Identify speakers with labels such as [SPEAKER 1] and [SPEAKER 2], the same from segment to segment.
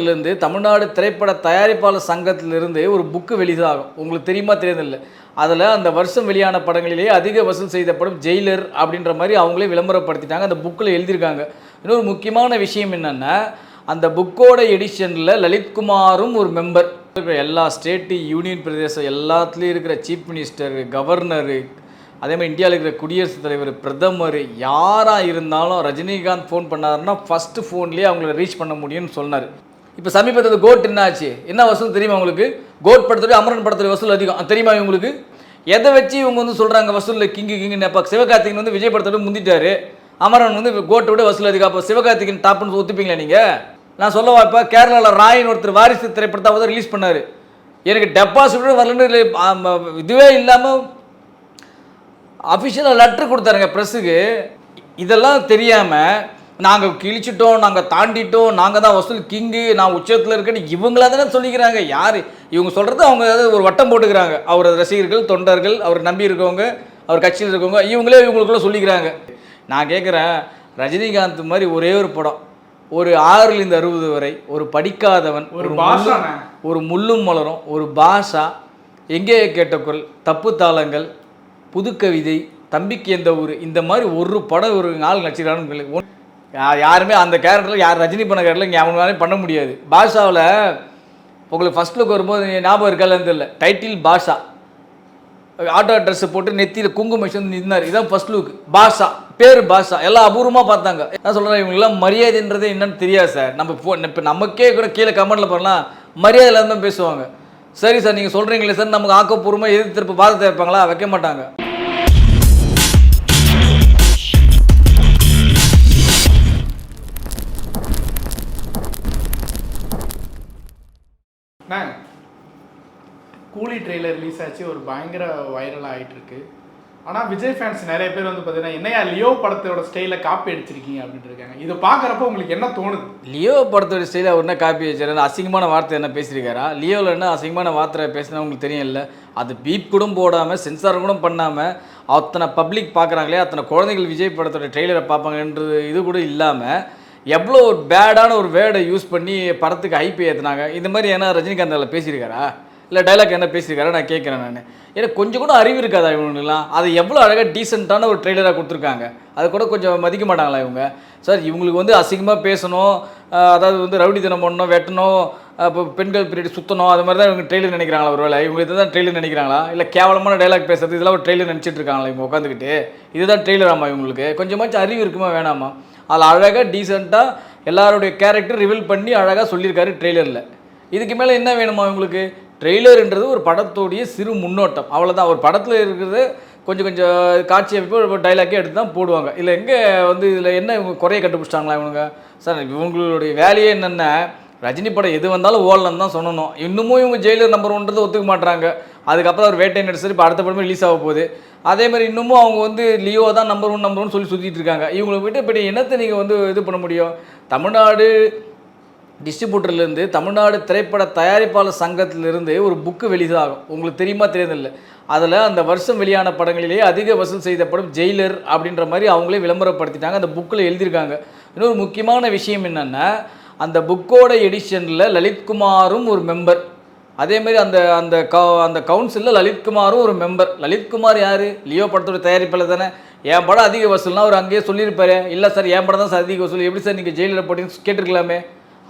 [SPEAKER 1] இருந்து தமிழ்நாடு திரைப்பட தயாரிப்பாளர் சங்கத்திலிருந்து ஒரு புக்கு வெளியாகும். உங்களுக்கு தெரியுமா தெரியுதில்ல? அதில் அந்த வருஷம் வெளியான படங்களிலேயே அதிக வசூல் செய்த படம் ஜெயிலர் அப்படின்ற மாதிரி அவங்களே விளம்பரப்படுத்திட்டாங்க. அந்த புக்கில் எழுதியிருக்காங்க. இன்னொரு முக்கியமான விஷயம் என்னென்னா அந்த புக்கோட எடிஷனில் லலித்குமாரும் ஒரு மெம்பர் எல்லா ஸ்டேட்டு யூனியன் பிரதேசம் எல்லாத்துலேயும் இருக்கிற சீஃப் மினிஸ்டர் கவர்னரு அதே மாதிரி இந்தியாவில் இருக்கிற குடியரசுத் தலைவர் பிரதமர் யாராக இருந்தாலும் ரஜினிகாந்த் ஃபோன் பண்ணாருன்னா ஃபஸ்ட்டு ஃபோன்லேயே அவங்கள ரீச் பண்ண முடியும்னு சொன்னார். இப்போ சமீபத்தில் கோட் என்ன ஆச்சு என்ன வசூல் தெரியுமா உங்களுக்கு? கோட் படத்துடைய அமரன் படத்துடைய வசூல் அதிகம். தெரியுமா இவங்களுக்கு எதை வச்சு இவங்க வந்து சொல்கிறாங்க வசூலில் கிங்கு கிங்குன்னு? அப்போ சிவகார்த்திகன் வந்து விஜய் படத்தோட முந்திட்டாரு. அமரன் வந்து கோட்டை விட வசூல் அதிகம். அப்போ சிவகார்த்திகன் டாப்னு ஒத்துப்பீங்களா நீங்கள் நான் சொல்லவா இப்போ கேரளாவில் ராயின் ஒருத்தர் வாரிசு திரைப்படத்தை அவர் ரிலீஸ் பண்ணார். எனக்கு டெபாசிட் வரலன்னு இதுவே இல்லாமல் அஃபிஷியலாக லெட்ரு கொடுத்தாருங்க ப்ரெஸ்ஸுக்கு இதெல்லாம் தெரியாமல் நாங்கள் கிழிச்சிட்டோம் நாங்கள் தாண்டிட்டோம் நாங்கள் தான் வசூல் கிங்கு நான் உச்சத்தில் இருக்கேன்னு இவங்களா தானே சொல்லிக்கிறாங்க. யார்? இவங்க சொல்கிறது அவங்க ஏதாவது ஒரு வட்டம் போட்டுக்கிறாங்க. அவர் ரசிகர்கள் தொண்டர்கள் அவர் நம்பி இருக்கவங்க அவர் கட்சியில் இருக்கவங்க இவங்களே இவங்களுக்குள்ள சொல்லிக்கிறாங்க. நான் கேட்குறேன் ரஜினிகாந்த் மாதிரி ஒரே ஒரு படம். ஒரு ஆறிலிருந்து அறுபது வரை ஒரு படிக்காதவன்
[SPEAKER 2] ஒரு பாஷாண்ணே.
[SPEAKER 1] ஒரு முள்ளும் மலரும் ஒரு பாஷா எங்கே கேட்ட குரல் தப்பு தாளங்கள் புதுக்கவிதை தம்பிக்கு எந்த ஊர் இந்த மாதிரி ஒரு படம் ஒரு நாள் நடிச்சிருக்கான்னு யாருமே அந்த கேரக்டரில் யார் ரஜினி பண்ண கேரக்டரில் இங்கே அவங்களாலே பண்ண முடியாது. பாஷாவில் உங்களுக்கு ஃபஸ்ட் லுக் வரும்போது ஞாபகம் இருக்காதுன்னு தெரியல. டைட்டில் பாஷா. ஆட்டோ ட்ரெஸ்ஸு போட்டு நெத்தியில் குங்குமம் வச்சு வந்து நின்னார். இதான் ஃபர்ஸ்ட் லுக் பாஷா. பேர் பாஷா. எல்லாம் அபூர்வமாக பார்த்தாங்க. நான் சொல்கிறேன் இவங்கெல்லாம் மரியாதைன்றதே என்னன்னு தெரியாது சார். நம்ம ஃபோ இப்போ நமக்கே கூட கீழே கமெண்ட்டில் பண்ணலாம் மரியாதையில் தான் பேசுவாங்க. சரி சார் நீங்கள் சொல்கிறீங்களே சார் நமக்கு ஆக்கப்பூர்வமாக எதிர்த்து திருப்ப பாதத்தை வைப்பாங்களா? வைக்க மாட்டாங்க.
[SPEAKER 2] அண்ணா, கூலி ட்ரெய்லர் ரிலீஸ் ஆச்சு. ஒரு பயங்கர வைரல் ஆயிட்டு இருக்கு ஆனால் விஜய் ஃபேன்ஸ் நிறைய பேர் வந்து பார்த்தீங்கன்னா என்னையா லியோ படத்தோட ஸ்டைலில் காப்பி அடிச்சிருக்கீங்க அப்படின்ட்டு இருக்காங்க. இதை பார்க்குறப்ப உங்களுக்கு என்ன தோணுது?
[SPEAKER 1] லியோ படத்தோட ஸ்டைலில் அவர் என்ன காப்பி வச்சாரு அசிங்கமான வார்த்தை என்ன பேசியிருக்காரா? லியோவில் என்ன அசிங்கமான வார்த்தை பேசினா உங்களுக்கு தெரியும் இல்லை? அது பீப் கூட போடாமல் சென்சார் கூட பண்ணாமல் அத்தனை பப்ளிக் பார்க்குறாங்களே அத்தனை குழந்தைகள் விஜய் படத்தோட ட்ரெய்லரை பார்ப்பாங்கன்றது இது கூட இல்லாமல் எவ்வளோ ஒரு பேடான ஒரு வேர்டை யூஸ் பண்ணி படத்துக்கு ஐபி ஏற்றுனாங்க இந்த மாதிரி ஏன்னா ரஜினிகாந்த் அதில் பேசியிருக்காரா? இல்லை டைலாக் என்ன பேசியிருக்காரா? நான் கேட்குறேன் நான். எனக்கு கொஞ்சம் கூட அறிவு இருக்காதா இவங்களுக்குலாம் அதை எவ்வளோ அழகாக டீசெண்டான ஒரு ட்ரெய்லராக கொடுத்துருக்காங்க. அது கூட கொஞ்சம் மதிக்க மாட்டாங்களா இவங்க? சார் இவங்களுக்கு வந்து அசிங்கமாக பேசணும் அதாவது வந்து ரவுடி தினம் பண்ணணும் வெட்டணும் இப்போ பெண்கள் பீரியட் சுற்றணும் அது மாதிரி தான் இவங்க ட்ரெய்லர் நினைக்கிறாங்களா ஒரு வேலை இவங்க இதுதான் ட்ரெய்லர் நினைக்கிறாங்களா? இல்லை கேவலமான டைலாக் பேசுறது இதெல்லாம் ஒரு ட்ரெய்லர் நினச்சிட்டு இருக்காங்களா இவங்க உட்காந்துக்கிட்டு? இதுதான் ட்ரெய்லராமா இவங்களுக்கு? கொஞ்சமாச்சும் அறிவு இருக்குமா வேணாமா? அதில் அழகாக டீசெண்டாக எல்லாருடைய கேரக்டர் ரிவீல் பண்ணி அழகாக சொல்லியிருக்காரு ட்ரெய்லரில் இதுக்கு மேலே என்ன வேணுமா இவங்களுக்கு? ட்ரெய்லருன்றது ஒரு படத்தோடைய சிறு முன்னோட்டம். அவ்வளோதான் ஒரு படத்தில் இருக்கிறது கொஞ்சம் கொஞ்சம் காட்சி அமைப்பு டைலாக்கே எடுத்து தான் போடுவாங்க. இல்லை எங்கே வந்து இதில் என்ன இவங்க குறைய கண்டுபிடிச்சிட்டாங்களா இவங்க சார் இவங்களுடைய வேலையே என்னென்ன ரஜினி படம் எது வந்தாலும் ஓடலன்னு தான் சொல்லணும். இன்னமும் இவங்க ஜெயிலர் நம்பர் ஒன்றது ஒத்துக்க மாட்டுறாங்க அதுக்கப்புறம் அவர் வேட்டை நடிச்சர் இப்போ அடுத்த படமே ரிலீஸ் ஆக போகுது. அதே மாதிரி இன்னமும் அவங்க வந்து லியோ தான் நம்பர் ஒன் நம்பர் ஒன் சொல்லி சுற்றிட்டு இருக்காங்க. இவங்களை விட்டு இப்படி என்னத்தை நீங்கள் வந்து இது பண்ண முடியும்? தமிழ்நாடு டிஸ்ட்ரிபியூட்டர்லேருந்து தமிழ்நாடு திரைப்பட தயாரிப்பாளர் சங்கத்திலிருந்து ஒரு புக்கு வெளியாகும். உங்களுக்கு தெரியுமா தெரியுதில்ல? அதில் அந்த வருஷம் வெளியான படங்களிலேயே அதிக வசூல் செய்த படம் ஜெயிலர் அப்படின்ற மாதிரி அவங்களே விளம்பரப்படுத்திட்டாங்க. அந்த புக்கில் எழுதியிருக்காங்க. இன்னொரு முக்கியமான விஷயம் என்னென்னா அந்த புக்கோட எடிஷனில் லலித்குமாரும் ஒரு மெம்பர் அதே மாதிரி அந்த அந்த கவு அந்த கவுன்சிலில் லலித்குமாரும் ஒரு மெம்பர் லலித்குமார் யார்? லியோ படத்தோட தயாரிப்பில் தானே. என் படம் அதிக வசூல்னா அவர் அங்கேயே சொல்லியிருப்பாரு. இல்லை சார் என் படம் தான் சார் அதிக வசூல். எப்படி சார் நீங்கள் ஜெயிலில் போட்டீங்கன்னு கேட்டிருக்கலாமே.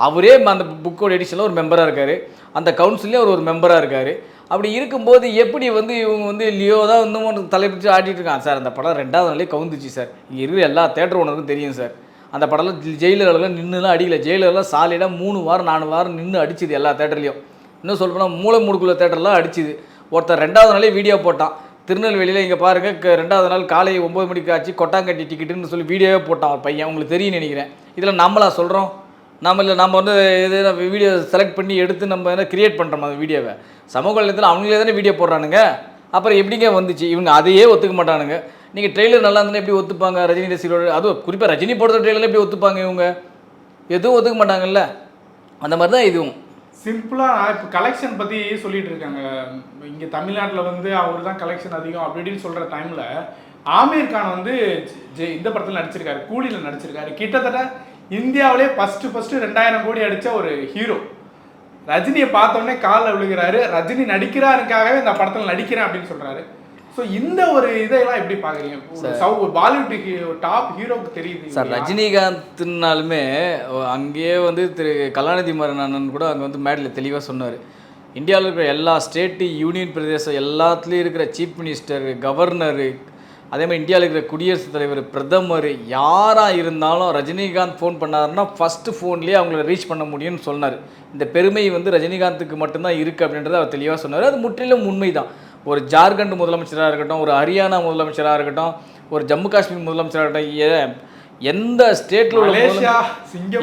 [SPEAKER 1] அவரே அந்த புக்கோட எடிஷனில் ஒரு மெம்பராக இருக்கார். அந்த கவுன்சிலே அவர் ஒரு மெம்பராக இருக்கார். அப்படி இருக்கும்போது எப்படி வந்து இவங்க வந்து லியோ தான் இன்னும் தலைப்பிடிச்சு ஆடிட்டு இருக்கான்? சார் அந்த படம் ரெண்டாவது நாளே கவுந்துச்சு சார். இங்கே இருக்கிற எல்லா தேட்டர் ஓனருக்கும் தெரியும் சார். அந்த படம்லாம் ஜெயிலர்லாம் நின்றுலாம் அடிக்கல. ஜெயிலர்லாம் சாலிடாக மூணு வாரம் நாலு வாரம் நின்று அடிச்சுது எல்லா தேட்டர்லேயும் இன்னும் சொல்லப்போனால் மூளை மூடுக்குள்ள தேட்டர்லாம் அடிச்சுது. ஒருத்தர் ரெண்டாவது நாளே வீடியோ போட்டான். திருநெல்வேலியில் இங்கே பாருங்கள் க- ரெண்டாவது நாள் காலை ஒம்பது மணிக்கு ஆச்சு கொட்டாங்கட்டி டிக்கெட்டுன்னு சொல்லி வீடியோவே போட்டான் ஒரு பையன். உங்களுக்கு தெரியும் நினைக்கிறேன். இதில் நம்மளா சொல்கிறோம் நம்ம இல்லை நம்ம வந்து இது வீடியோ செலக்ட் பண்ணி எடுத்து நம்ம என்ன கிரியேட் பண்ணுறோம் அந்த வீடியோவை. சமூக வலைத்தளத்தில் அவங்களே தானே வீடியோ போடுறானுங்க. அப்புறம் எப்படிங்க வந்துச்சு? இவங்க அதையே ஒத்துக்க மாட்டானுங்க. நீங்கள் ட்ரெய்லர் நல்லா இருந்தால் எப்படி ஒத்துப்பாங்க? ரஜினி ரசிகரோட அதுவும் குறிப்பாக ரஜினி போடுற ட்ரெய்லர் எப்படி ஒத்துப்பாங்க இவங்க? எதுவும் ஒத்துக்க மாட்டாங்கல்ல. அந்த மாதிரி தான் இதுவும்.
[SPEAKER 2] சிம்பிளாக இப்போ கலெக்ஷன் பற்றி சொல்லிட்டு இருக்காங்க இங்கே தமிழ்நாட்டில் வந்து அவர் தான் கலெக்ஷன் அதிகம் அப்படின்னு சொல்கிற டைமில் ஆமீர் கான் வந்து ஜெ- இந்த படத்தில் நடிச்சிருக்காரு கூலியில் நடிச்சிருக்காரு. கிட்டத்தட்ட இந்தியாவிலே ஃபஸ்ட்டு ஃபஸ்ட்டு ரெண்டாயிரம் கோடி அடித்த ஒரு ஹீரோ ரஜினியை பார்த்தோன்னே காலில் விழுகிறாரு. ரஜினி நடிக்கிறாருக்காகவே இந்த படத்தில் நடிக்கிறேன் அப்படின்னு சொல்கிறாரு ஸோ இந்த ஒரு இதையெல்லாம் எப்படி பாக்குறீங்க ஒரு சவு ஒரு பாலிவுட் டாப் ஹீரோக்கு தெரியுது
[SPEAKER 1] சார் ரஜினிகாந்த்னாலுமே அங்கேயே வந்து திரு கலாநிதி அண்ணன் கூட அங்கே வந்து மேடையில் தெளிவாக சொன்னார். இந்தியாவில் இருக்கிற எல்லா ஸ்டேட்டு யூனியன் பிரதேசம் எல்லாத்துலேயும் இருக்கிற சீஃப் மினிஸ்டர் கவர்னரு அதே மாதிரி இந்தியாவில் இருக்கிற குடியரசுத் தலைவர் பிரதமர் யாராக இருந்தாலும் ரஜினிகாந்த் ஃபோன் பண்ணாருன்னா ஃபஸ்ட்டு ஃபோன்லேயே அவங்கள ரீச் பண்ண முடியும்னு சொன்னார். இந்த பெருமை வந்து ரஜினிகாந்துக்கு மட்டும்தான் இருக்குது அப்படின்றத அவர் தெளிவாக சொன்னார். அது முற்றிலும் உண்மைதான். ஒரு ஜார்க்கண்ட் முதலமைச்சராக இருக்கட்டும் ஒரு ஹரியானா முதலமைச்சராக இருக்கட்டும் ஒரு ஜம்மு காஷ்மீர் முதலமைச்சராக இருக்கட்டும் எந்த ஸ்டேட்டில் உள்ள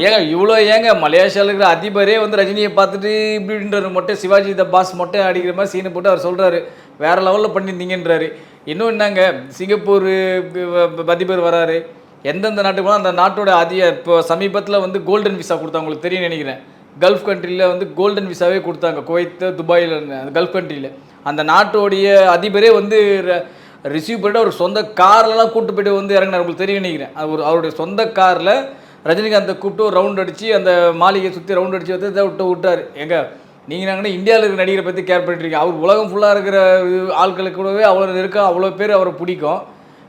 [SPEAKER 1] ஏங்க இவ்வளோ ஏங்க மலேசியாவில் இருக்கிற அதிபரே வந்து ரஜினியை பார்த்துட்டு இப்படின்றது மட்டும் சிவாஜி த பாஸ் மட்டும் அடிக்கிற மாதிரி சீனை போட்டு அவர் சொல்கிறாரு வேற லெவலில் பண்ணியிருந்தீங்கன்றாரு. இன்னும் என்னங்க சிங்கப்பூர் அதிபர் வராரு. எந்தெந்த நாட்டுக்கு போனால் அந்த நாட்டோட அதிக இப்போ சமீபத்தில் வந்து கோல்டன் விசா கொடுத்தாங்க உங்களுக்கு தெரியும் நினைக்கிறேன். கல்ஃப் கண்ட்ரியில் வந்து கோல்டன் விசாவே கொடுத்தாங்க. குவைத்து துபாயில் அந்த கல்ஃப் கண்ட்ரியில் அந்த நாட்டோடைய அதிபரே வந்து ரிசீவ் பண்ணிட்டு அவர் சொந்த கார்லலாம் கூட்டு போயிட்டு வந்து இறங்கினார். உங்களுக்கு தெரியும் நினைக்கிறேன். அது ஒரு அவருடைய சொந்த காரில் ரஜினிகாந்தை கூப்பிட்டு ஒரு ரவுண்ட் அடித்து அந்த மாளிகையை சுற்றி ரவுண்ட் அடித்து வந்து இதை விட்டு விட்டார். எங்க நீங்கள் நாங்கள் இந்தியாவில் இருக்கிற நடிகரை பற்றி கேர் பண்ணிட்டுருக்கீங்க அவர் உலகம் ஃபுல்லாக இருக்கிற ஆட்களுக்கு கூடவே அவ்வளோ இருக்க அவ்வளோ பேர் அவரை பிடிக்கும்.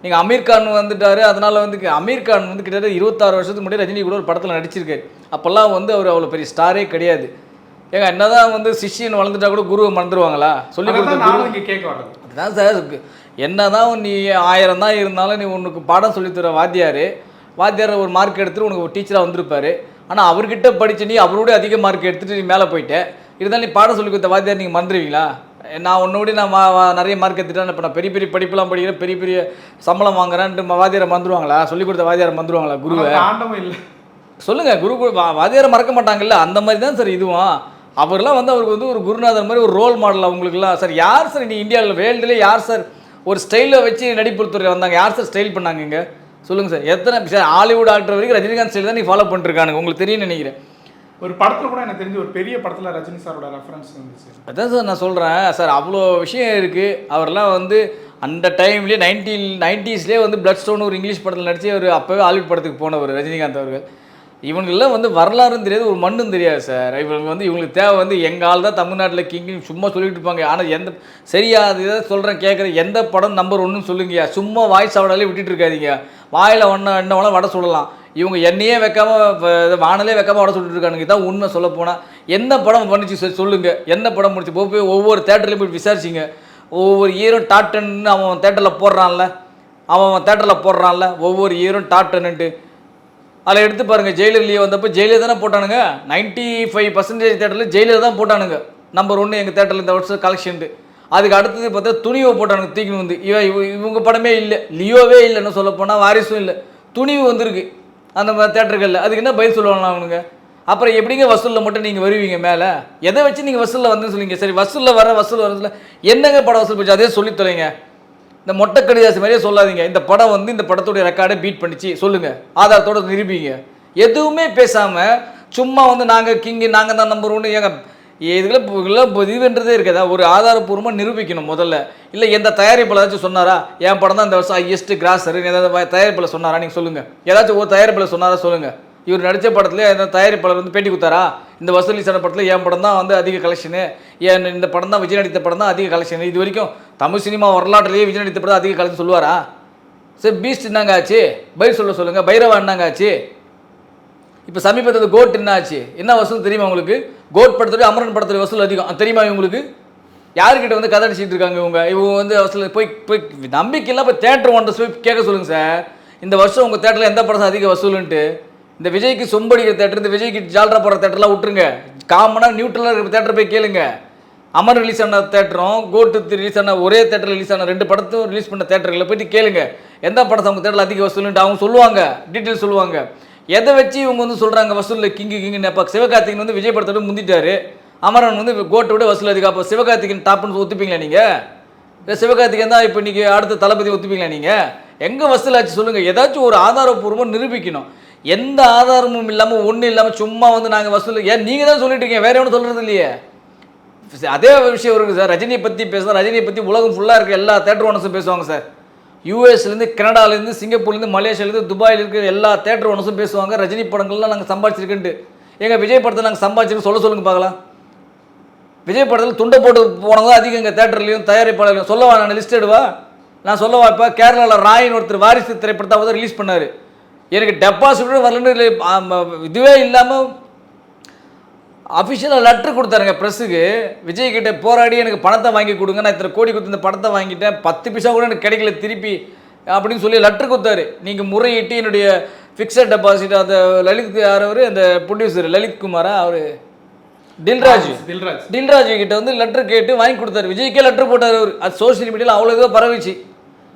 [SPEAKER 1] நீங்கள் அமீர் கான் வந்துட்டாரு அதனால வந்து அமீர் கான் வந்து கிட்டத்தட்ட இருபத்தாறு வருஷத்துக்கு முன்னாடி ரஜினி கூட ஒரு படத்தில் நடிச்சிருக்காரு. அப்போல்லாம் வந்து அவர் அவ்வளோ பெரிய ஸ்டாரே கிடையாது. ஏங்க என்னதான் வந்து சிஷ்யன் வளர்ந்துட்டா கூட குருவை மறந்துடுவாங்களா சொல்லி கொடுத்த
[SPEAKER 2] கேட்க
[SPEAKER 1] அதுதான் சார். என்னதான் நீ ஆயிரம் தான் இருந்தாலும் நீ உனக்கு பாடம் சொல்லித் தர வாத்தியார். வாத்தியார் ஒரு மார்க் எடுத்துட்டு உனக்கு ஒரு டீச்சராக வந்திருப்பாரு. ஆனால் அவர்கிட்ட படிச்ச நீ அவரோட அதிக மார்க் எடுத்துட்டு நீ மேலே போயிட்ட. இருந்தாலும் நீ பாடம் சொல்லி கொடுத்த வாத்தியார் நீங்கள் மறந்துடுவீங்களா நான் உன்னோட நான் நிறைய மார்க் எடுத்துட்டேன். இப்போ நான் பெரிய பெரிய படிப்புலாம் படிக்கிறேன். பெரிய பெரிய சம்பளம் வாங்குறேன்ட்டு வாத்தியாரை மறந்துடுவாங்களா சொல்லி கொடுத்த வாத்தியாரை மறந்துடுவாங்களா குருவை?
[SPEAKER 2] ஆனா தாண்டவம் இல்ல.
[SPEAKER 1] சொல்லுங்க குரு வாத்தியாரை மறக்க மாட்டாங்கல்ல? அந்த மாதிரி தான் சார் இதுவும். அவர்லாம் வந்து அவருக்கு வந்து ஒரு குருநாதர் மாதிரி ஒரு ரோல் மாடல் அவங்களுக்குலாம் சார் யார் சார் நீ இந்தியாவில்? வேர்ல்டுலேயே யார் சார் ஒரு ஸ்டைலில் வச்சு நடிப்பு துறை வந்தாங்க? யார் சார் ஸ்டைல் பண்ணாங்க இங்க? சொல்லுங்க சார். எத்தனை சார் ஹாலிவுட் ஆக்டர் வரைக்கும் ரஜினிகாந்த் ஸ்டைல் தான் நீ ஃபாலோ பண்ணிருக்கானுங்க. உங்களுக்கு தெரியும் நினைக்கிறேன்.
[SPEAKER 2] ஒரு படத்தில் கூட எனக்கு தெரிஞ்சு ஒரு பெரிய படத்தில் ரஜினி சாரோட ரெஃபரன்ஸ் இருந்துச்சு
[SPEAKER 1] அதான் சார் நான் சொல்கிறேன் சார் அவ்வளோ விஷயம் இருக்குது அவர்லாம் வந்து அந்த டைம்லேயே நைன்டீன் நைன்டிஸ்லேயே வந்து பிளட் ஸ்டோன் ஒரு இங்கிலீஷ் படத்தில் நடிச்சு அவர் அப்போவே ஹாலிவுட் படத்துக்கு போனவர் ரஜினிகாந்த் அவர்கள். இவங்கெல்லாம் வந்து வரலாறும் தெரியாது ஒரு மண்ணும் தெரியாது சார். இவங்க வந்து இவங்களுக்கு தேவை வந்து எங்கள் ஆள் தான் தமிழ்நாட்டில் கிங்கு சும்மா சொல்லிட்டு இருப்பாங்க. ஆனால் எந்த சரியா அது சொல்கிறேன் கேட்குறேன் எந்த படம் நம்பர் ஒன்றுன்னு சொல்லுங்கய்யா. சும்மா வாய்ஸ் ஆடாலே விட்டுட்டு இருக்காதீங்க. வாயில் ஒன்று என்ன வேணால் வடை சொல்லலாம் இவங்க என்னையே வைக்காம வானலே வைக்காம வடை சொல்லிட்டு இருக்கானுங்க. இதான் உண்மை சொல்ல போனால் என்ன படம் பண்ணிச்சு சொல்லுங்கள் சொல்லுங்க. என்ன படம் முடிச்சு போய் போய் ஒவ்வொரு தேட்டர்லையும் போய் விசாரிச்சிங்க. ஒவ்வொரு இயரும் டாப் டென்னு அவன் தேட்டரில் போடுறான்ல. அவன் அவன் தேட்டரில் போடுறான்ல. ஒவ்வொரு இயரும் டாப் டென்னுட்டு அதில் எடுத்து பாருங்கள் ஜெயிலர்லேயே வந்தப்போ ஜெயிலர் தானே போட்டானுங்க. 95% ஃபைவ் பர்சன்டேஜ் தேட்டரில் ஜெயிலர் தான் போட்டானுங்க. நம்பர் ஒன்று எங்கள் தேட்டரில் இந்த வருஷம் கலெக்ஷன்ட்டு அதுக்கு அடுத்தது பார்த்தா துணிவை போட்டானுங்க தூக்கி வந்து. இவன் இவங்க படமே இல்லை. லியோவே இல்லைன்னு சொல்ல போனால் வாரிசும் இல்லை. துணிவு வந்திருக்கு. அந்த தேட்டர்களில் அதுக்கு என்ன பதில் சொல்லுவாங்க அவனுங்க? அப்புறம் எப்படிங்க வசூலில் மட்டும் நீங்கள் வருவீங்க மேலே? எதை வச்சு நீங்கள் வசூலில் வந்து சொல்லுவீங்க? சரி வசூலில் வர வசூல் வரதுல என்னங்க படம் வசூல் போச்சு? அதே சொல்லித்தரீங்க இந்த மொட்டை கடிதாசி மாதிரியே சொல்லாதீங்க. இந்த படம் வந்து இந்த படத்துடைய ரெக்கார்டை பீட் பண்ணிச்சு. சொல்லுங்கள் ஆதாரத்தோட நிரூபிங்க. எதுவுமே பேசாமல் சும்மா வந்து நாங்கள் கிங்கு நாங்கள் தான் நம்பர் ஒன்று ஏங்க இதுக்குள்ள இதெல்லாம் இதுன்றதே இருக்காதா. ஒரு ஆதாரப்பூர்வமாக நிரூபிக்கணும் முதல்ல. இல்லை எந்த தயாரிப்பில் ஏதாச்சும் சொன்னாரா? என் படம் தான் இந்த வருஷம் ஹையஸ்ட் கிராசர் ஏதாவது தயாரிப்பில் சொன்னாரா? நீங்கள் சொல்லுங்கள் ஏதாச்சும் ஒரு தயாரிப்பில் சொன்னாரா சொல்லுங்கள் இவர் நடித்த படத்தில் எந்த தயாரிப்பாளர் வந்து பேட்டி கொடுத்தாரா? இந்த வசூலிசான படத்தில் என் படம் தான் வந்து அதிக கலெக்ஷனு என் இந்த படம் தான் விஜய் நடித்த படம் தான் அதிக கலெக்ஷன் இது வரைக்கும் தமிழ் சினிமா வரலாற்றுலேயே விஜய் நடித்த படம் அதிக கலெக்ஷன் சொல்லுவாரா? சரி பீஸ்ட் என்னங்க ஆச்சு. பைர் சொல்ல சொல்லுங்கள் பைரவா என்னங்க ஆச்சு. இப்போ சமீபத்தில் கோட் என்ன ஆச்சு என்ன வசூல் தெரியுமா உங்களுக்கு? கோட் படத்துடைய அமரன் படத்துடைய வசூல் அதிகம். தெரியுமா இவங்களுக்கு? யாருக்கிட்ட வந்து கதை அடிச்சுட்டு இருக்காங்க இவங்க? இவங்க வந்து வசூல் போய் போய் நம்பிக்கையெல்லாம் போய் தேட்டர் ஒன்றை போய் கேட்க சொல்லுங்க சார் இந்த வருஷம் உங்கள் தேட்டரில் எந்த படம் அதிக வசூலுன்ட்டு? இந்த விஜய்க்கு சொம்படிக்கிற தேட்டர் இந்த விஜய்க்கு ஜால்ரா போகிற தேட்டர்லாம் விட்டுருங்க. காமனாக நியூட்ரலாக இருக்கிற தேட்டர் போய் கேளுங்க. அமர் ரிலீஸ் ஆன தேட்டரும் கோட்டு ரிலீஸ் ஆன ஒரே தேட்டர் ரிலீஸ் ஆன ரெண்டு படத்தும் ரிலீஸ் பண்ண தேட்டர்களில் போயிட்டு கேளுங்க. எந்த படத்தை அவங்க தேட்டரில் அதிக வசூலுன்ட்டு அவங்க சொல்லுவாங்க. டீட்டெயில் சொல்லுவாங்க. எதை வச்சு இவங்க வந்து சொல்கிறாங்க வசூலில் கிங்கு கிங்குன்னு அப்போ சிவகார்த்திகன் வந்து விஜய் படத்தோட முந்திட்டாரு. அமரன் வந்து கோட்டை விட வசூல் அதிகம். அப்போ சிவகார்த்திகன் டாப்னு ஒத்துப்பீங்களா நீங்கள் இல்லை சிவகார்த்திகன் தான் இப்போ இன்றைக்கி அடுத்த தளபதி ஒத்துப்பீங்களா நீங்கள் எங்கே வசூலாச்சு சொல்லுங்கள் ஏதாச்சும் ஒரு ஆதாரப்பூர்வமாக நிரூபிக்கணும். எந்த ஆதாரமும் இல்லாமல் ஒன்றும் இல்லாமல் சும்மா வந்து நாங்கள் வசூல் ஏன் நீங்கள் தான் சொல்லிட்டு இருக்கீங்க? வேறு எவனும் சொல்கிறது இல்லையே? அதே விஷயம் இருக்குது சார். ரஜினியை பற்றி பேசுகிறோம் ரஜினியை பற்றி உலகம் ஃபுல்லாக இருக்க எல்லா தேட்டர் ஓனர்ஸும் பேசுவாங்க சார். யூஎஸ்லேருந்து கனடாலேருந்து சிங்கப்பூர்லேருந்து மலேசியாலேருந்து துபாயில் இருக்கிற எல்லா தேட்டர் ஒன்றும் பேசுவாங்க. ரஜினி படங்கள்லாம் நாங்கள் சம்பாதிச்சிருக்கேன்ட்டு. எங்கள் விஜய் படத்தை நாங்கள் சம்பாதிச்சிருக்கோம் சொல்ல சொல்லுங்க பார்க்கலாம். விஜய் படத்தில் துண்டை போட்டு போனவங்க அதிகம் எங்கள் தேட்டர்லையும் தயாரிப்பாளர்களையும் சொல்லவா நான் லிஸ்ட் எடுவா? நான் சொல்லவா இப்போ கேரளாவில் ராயின் ஒருத்தர் வாரிசு திரைப்படத்தை அவர் ரிலீஸ் பண்ணார். எனக்கு டெபாசிட்டும் வரலன்னு இதுவே இல்லாமல் அஃபிஷியலாக லெட்டர் கொடுத்தாருங்க ப்ரெஸ்ஸுக்கு விஜய் கிட்ட போராடி எனக்கு பணத்தை வாங்கி கொடுங்க நான் இத்தனை கோடி கொடுத்து இந்த படத்தை வாங்கிட்டேன் பத்து பைசா கூட எனக்கு கிடைக்கல திருப்பி அப்படின்னு சொல்லி லெட்டர் கொடுத்தாரு. நீங்கள் முறையிட்டு என்னுடைய ஃபிக்ஸட் டெபாசிட் அந்த லலித் யார் அவர் அந்த ப்ரொடியூசர் லலித் குமாரா அவர்? தில்ராஜ்.
[SPEAKER 2] தில்ராஜ்.
[SPEAKER 1] தில்ராஜ் கிட்ட வந்து லெட்டர் கேட்டு வாங்கி கொடுத்தாரு. விஜய்க்கே லெட்டர் போட்டார் அவர். அது சோஷியல் மீடியாவில் அவ்வளோ இதுவாக பரவிச்சு.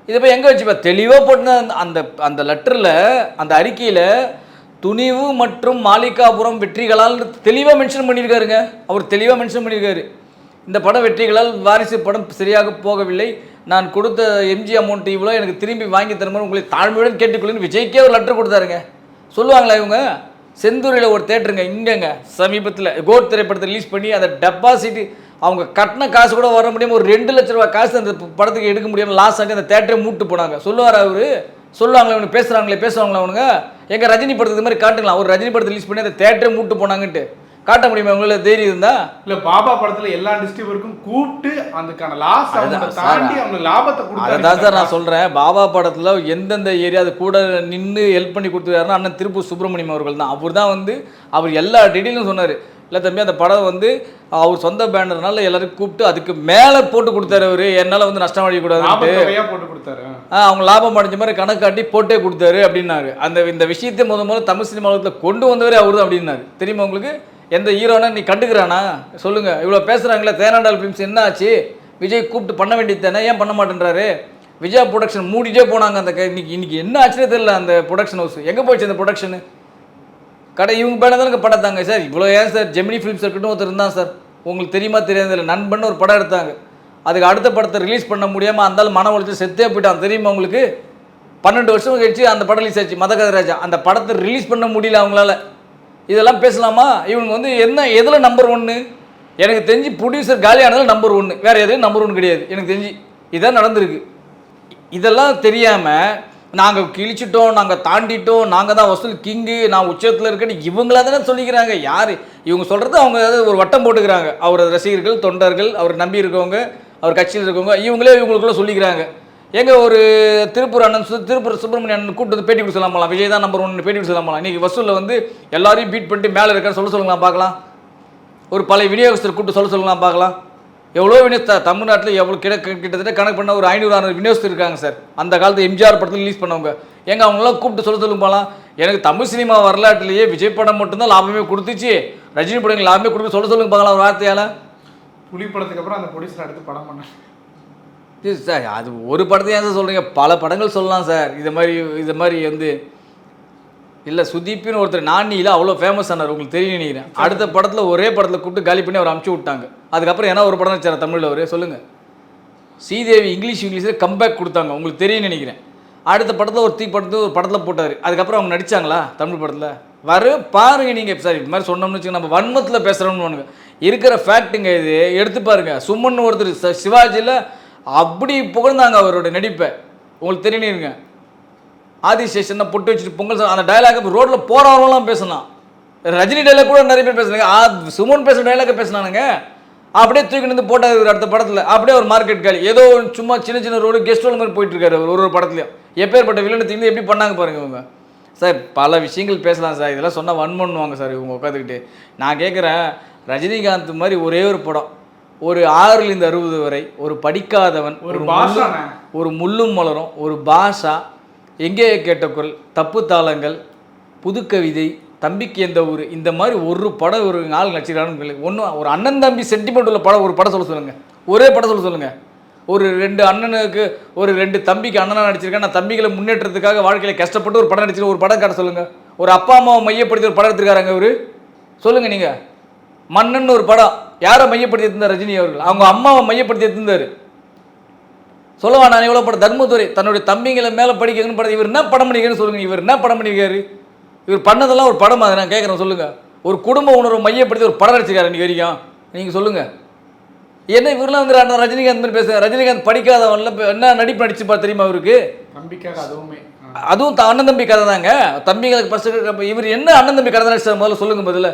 [SPEAKER 1] இதை போய் எங்கே வச்சுப்பா? தெளிவாக போட்டு அந்த அந்த லெட்டரில் அந்த அறிக்கையில் துணிவு மற்றும் மாளிகாபுரம் வெற்றிகளால் தெளிவாக மென்ஷன் பண்ணியிருக்காருங்க. அவர் தெளிவாக மென்ஷன் பண்ணியிருக்காரு. இந்த படம் வெற்றிகளால் வாரிசு படம் சரியாக போகவில்லை. நான் கொடுத்த எம்ஜி அமௌண்ட் இவ்வளோ எனக்கு திரும்பி வாங்கி தருமாறு உங்களை தாழ்மையுடன் கேட்டுக்கொள்ளுன்னு விஜய்க்கே ஒரு லெட்டர் கொடுத்தாருங்க. சொல்லுவாங்களா இவங்க? செந்தூரில் ஒரு தேட்டருங்க இங்கேங்க சமீபத்தில் கோட் திரைப்படத்தை ரிலீஸ் பண்ணி அந்த டெபாசிட் அவங்க கட்டின காசு கூட வர முடியாமல் ஒரு ரெண்டு லட்ச ரூபா காசு அந்த படத்துக்கு எடுக்க முடியாமல் லாஸ் ஆகி அந்த தேட்டரை மூட்டு போனாங்க. சொல்லுவார் அவரு? சொல்லுவாங்களே இவனுக்கு பேசுகிறாங்களே பேசுவாங்களே அவனுங்க எங்கள் ரஜினி படத்துக்கு மாதிரி காட்டுங்களா ஒரு ரஜினி படத்தை ரிலீஸ் பண்ணி அந்த தேட்டரை மூட்டு போனாங்கன்ட்டு. காட்ட முடியுமா? உங்களால் தைரியம் இருந்தா?
[SPEAKER 2] இல்ல பாபா படத்துல எல்லா டிஸ்ட்ரிபியூட்டருக்கும் கூப்பிட்டு அதுக்கான லாஸ் தாண்டி. அவங்க லாபத்தை
[SPEAKER 1] அதை தான் சார் நான் சொல்கிறேன் பாபா படத்தில் எந்தெந்த ஏரியா அது கூட நின்று ஹெல்ப் பண்ணி கொடுத்துருக்காருன்னா அண்ணன் திருப்பூர் சுப்பிரமணியம் அவர்கள் தான். அவர் தான் வந்து அவர் எல்லா டீட்டெயிலும் சொன்னார். இல்லை தம்பி அந்த படம் வந்து அவர் சொந்த பேனர்னால எல்லாரும் கூப்பிட்டு அதுக்கு மேலே போட்டு கொடுத்தாரு அவர். என்னால் வந்து நஷ்டம்
[SPEAKER 2] லாபத்தொகையா போட்டு கொடுத்தாரு.
[SPEAKER 1] ஆ, அவங்க லாபம் அடைஞ்ச மாதிரி கணக்கு காட்டி போட்டே கொடுத்தாரு அப்படின்னாரு. அந்த இந்த விஷயத்தை முத முதல்ல தமிழ் சினிமாவில் கொண்டு வந்தவரே அவர் தான் அப்படின்னாரு. தெரியுமா உங்களுக்கு? எந்த ஹீரோனா நீ கண்டுக்கிறானா? சொல்லுங்க. இவ்வளோ பேசுகிறாங்களே தேனாண்டால் ஃபிலிம்ஸ் என்ன ஆச்சு? விஜய் கூப்பிட்டு பண்ண வேண்டியது தானே? ஏன் பண்ண மாட்டேன்றாரு? விஜயா ப்ரொடக்ஷன் மூடிட்டே போனாங்க அந்த இன்னைக்கு இன்னைக்கு என்ன ஆச்சுனே தெரியல அந்த ப்ரொடக்ஷன் ஹவுஸ் எங்கே போச்சு அந்த ப்ரொடக்ஷனு கடை இவங்க பேன தானே படம் தாங்க சார் இவ்வளோ ஏன் சார்? ஜெமினி ஃபிலிம்ஸ் இருக்கட்டும் ஒருத்தர் இருந்தான் சார். உங்களுக்கு தெரியுமா தெரியாதில்ல. நண்பன் ஒரு படம் எடுத்தாங்க. அதுக்கு அடுத்த படத்தை ரிலீஸ் பண்ண முடியாமல் அந்த மன உளைச்சு செத்தே போயிட்டான். தெரியுமா உங்களுக்கு? பன்னெண்டு வருஷம் கழிச்சு அந்த படம் ரிலீஸ் ஆச்சு மதகதராஜா அந்த படத்தை ரிலீஸ் பண்ண முடியல அவங்களால. இதெல்லாம் பேசலாமா? இவங்க வந்து என்ன எதில் நம்பர் ஒன்று எனக்கு தெரிஞ்சு ப்ரொடியூசர் காலியானதில் நம்பர் ஒன்று வேறு எதுவும் நம்பர் ஒன்று கிடையாது. எனக்கு தெரிஞ்சு இதான் நடந்திருக்கு. இதெல்லாம் தெரியாமல் நாங்கள் கிழிச்சிட்டோம் நாங்கள் தாண்டிட்டோம் நாங்கள் தான் வசூல் கிங்கு நான் உச்சத்தில் இருக்கேன்னு இவங்களா தானே சொல்லிக்கிறாங்க. யார்? இவங்க சொல்கிறது அவங்க ஏதாவது ஒரு வட்டம் போட்டுக்கிறாங்க. அவரது ரசிகர்கள் தொண்டர்கள் அவர் நம்பி இருக்கவங்க அவர் கட்சியில் இருக்கவங்க இவங்களே இவங்களுக்குள்ளே சொல்லிக்கிறாங்க. எங்க ஒரு திருப்பூர் அண்ணன் சு- திருப்பூர் சுப்பிரமணிய அண்ணன் கூப்பிட்டு வந்து பேட்டி கொடுத்து சொல்லலாம் விஜய் தான் நம்பர் ஒன்று பேட்டி கொடுத்து சொல்லலாம் இன்னைக்கு வசூலில் வந்து எல்லாரையும் பீட் பண்ணிட்டு மேலே இருக்கான்னு சொல்ல சொல்லுங்களா பார்க்கலாம். ஒரு பழைய விநியோகஸ்தர் கூப்பிட்டு சொல்ல சொல்லலாம் பார்க்கலாம். எவ்வளோ விநியோக தமிழ்நாட்டில் எவ்வளோ கிட்ட கிட்டத்தட்ட கணக்கு பண்ண ஒரு ஐநூறு அறுநூறு விநியோகஸ்தர் இருக்காங்க சார். அந்த காலத்து எம்ஜிஆர் படத்தில் ரிலீஸ் பண்ணவங்க. எங்க அவங்களாம் கூப்பிட்டு சொல்ல சொல்லுங்க போகலாம் எனக்கு தமிழ் சினிமா வரலாற்றுலேயே விஜய் படம் மட்டும்தான் லாபமே கொடுத்துச்சு. ரஜினி படங்கள் லாபமே கொடுத்து சொல்ல சொல்லுங்க பார்க்கலாம் ஒரு வார்த்தையால்.
[SPEAKER 2] புலி படத்துக்கு அப்புறம் அந்த ப்ரொடியூசர் அடுத்து படம் பண்ண
[SPEAKER 1] இது சார் அது ஒரு படத்தை ஏன் சார் சொல்கிறீங்க பல படங்கள் சொல்லலாம் சார். இது மாதிரி இது மாதிரி வந்து இல்லை சுதீப்னு ஒருத்தர் நானியில் அவ்வளோ ஃபேமஸ் ஆனார். உங்களுக்கு தெரியும் நினைக்கிறேன். அடுத்த படத்தில் ஒரே படத்தில் கூப்பிட்டு காலி பண்ணி அவர் அமுச்சு விட்டாங்க. அதுக்கப்புறம் என்ன ஒரு படம் வச்சார் தமிழில் அவர்? சொல்லுங்கள் ஸ்ரீதேவி இங்கிலீஷ் இங்கிலீஷில் கம்பேக் கொடுத்தாங்க. உங்களுக்கு தெரியும்னு நினைக்கிறேன். அடுத்த படத்தில் ஒரு தீ படத்து ஒரு படத்தில் போட்டார். அதுக்கப்புறம் அவங்க நடித்தாங்களா தமிழ் படத்தில்? வரு பாருங்க நீங்கள் சார். இது மாதிரி சொன்னோம்னு வச்சுக்கோங்க நம்ம வன்மத்தில் பேசுகிறோம்னு இருக்கிற ஃபேக்ட்டுங்க இது எடுத்து பாருங்க. சும்மன் ஒருத்தர் சிவாஜியில் அப்படி புகழ்ந்தாங்க அவரோட நடிப்பை. உங்களுக்கு தெரியுங்க ஆதிசேஷனை பொட்டு வச்சுட்டு பொங்கல் சா- அந்த டயலாக் ரோட்டில் போகிறவங்களாம் பேசலாம். ரஜினி டைலாக் கூட நிறைய பேர் பேசுனாங்க ஆ சுமன் பேசுகிற டைலாக் பேசினானுங்க அப்படியே தூக்கி நின்று போட்டார் அடுத்த படத்தில். அப்படியே ஒரு மார்க்கெட் காலி. ஏதோ சும்மா சின்ன சின்ன ரோடு கெஸ்ட் ரோல் மாதிரி போயிட்டு இருக்காரு ஒரு ஒரு படத்துலையும். எப்பேற்பட்ட வில்லனை தீர்ந்து எப்படி பண்ணாங்க பாருங்க இவங்க. சார் பல விஷயங்கள் பேசலாம் சார். இதெல்லாம் சொன்னால் வன் பண்ணுவாங்க சார் இவங்க உட்காந்துக்கிட்டு. நான் கேட்குறேன் ரஜினிகாந்த் மாதிரி ஒரே ஒரு படம். ஒரு ஆறிலிருந்து அறுபது வரை ஒரு படிக்காதவன்
[SPEAKER 2] ஒரு பாஷாண்ணே.
[SPEAKER 1] ஒரு முள்ளும் மலரும் ஒரு பாஷா எங்கே கேட்ட குரல் தப்பு தாளங்கள் புதுக்கவிதை தம்பிக்கு எந்த ஊர்? இந்த மாதிரி ஒரு படம் ஒரு நாலு நடிச்சிருக்காங்க ஒன்றும் ஒரு அண்ணன் தம்பி சென்டிமெண்ட் உள்ள படம் ஒரு படம் சொல்ல சொல்லுங்கள் ஒரே படம் சொல்ல சொல்லுங்கள் ஒரு ரெண்டு அண்ணனுக்கு ஒரு ரெண்டு தம்பிக்கு அண்ணனாக நடிச்சிருக்கேன். நான் தம்பிகளை முன்னேற்றத்துக்காக வாழ்க்கையில் கஷ்டப்பட்டு ஒரு படம் நடிச்சிருக்க ஒரு படம் காட்ட சொல்லுங்கள் ஒரு அப்பா அம்மாவை மையப்படுத்தி ஒரு படம் எடுத்துருக்காருங்க அவர் சொல்லுங்கள் நீங்கள் மன்னன் ஒரு படம். யாரை மையப்படுத்தி இருந்தார் ரஜினி அவர்கள்? அவங்க அம்மாவை மையப்படுத்தி இருந்தார் சொல்லவா நான் எவ்வளோ படம் தர்மதுரை? தன்னுடைய தம்பிங்களை மேலே படிக்கணும்னு படம். இவர் என்ன படம் பண்ணிக்கிறேன்னு சொல்லுங்கள் இவர் என்ன படம் பண்ணிக்கிறாரு இவர் பண்ணதெல்லாம் ஒரு படம்? அதை நான் கேட்குறேன் சொல்லுங்க. ஒரு குடும்ப உணர்வை மையப்படுத்தி ஒரு படம் நடிச்சிருக்காரு இன்னைக்கு வரைக்கும். நீங்கள் சொல்லுங்க. என்ன இவரெல்லாம் வந்து அண்ணா ரஜினிகாந்த் மாதிரி பேசுறாங்க ரஜினிகாந்த் படிக்காதவன்ல என்ன நடிப்பு நடிச்சுப்பா தெரியுமா அவருக்கு?
[SPEAKER 2] நம்பிக்கையாக அதுவுமே.
[SPEAKER 1] அதுவும் அண்ணன் தம்பி கதை தாங்க. தம்பிகளுக்கு ஃபஸ்ட்டு இவர் என்ன அண்ணன் தம்பி கதை நடிச்சார்? முதல்ல சொல்லுங்க முதல்ல.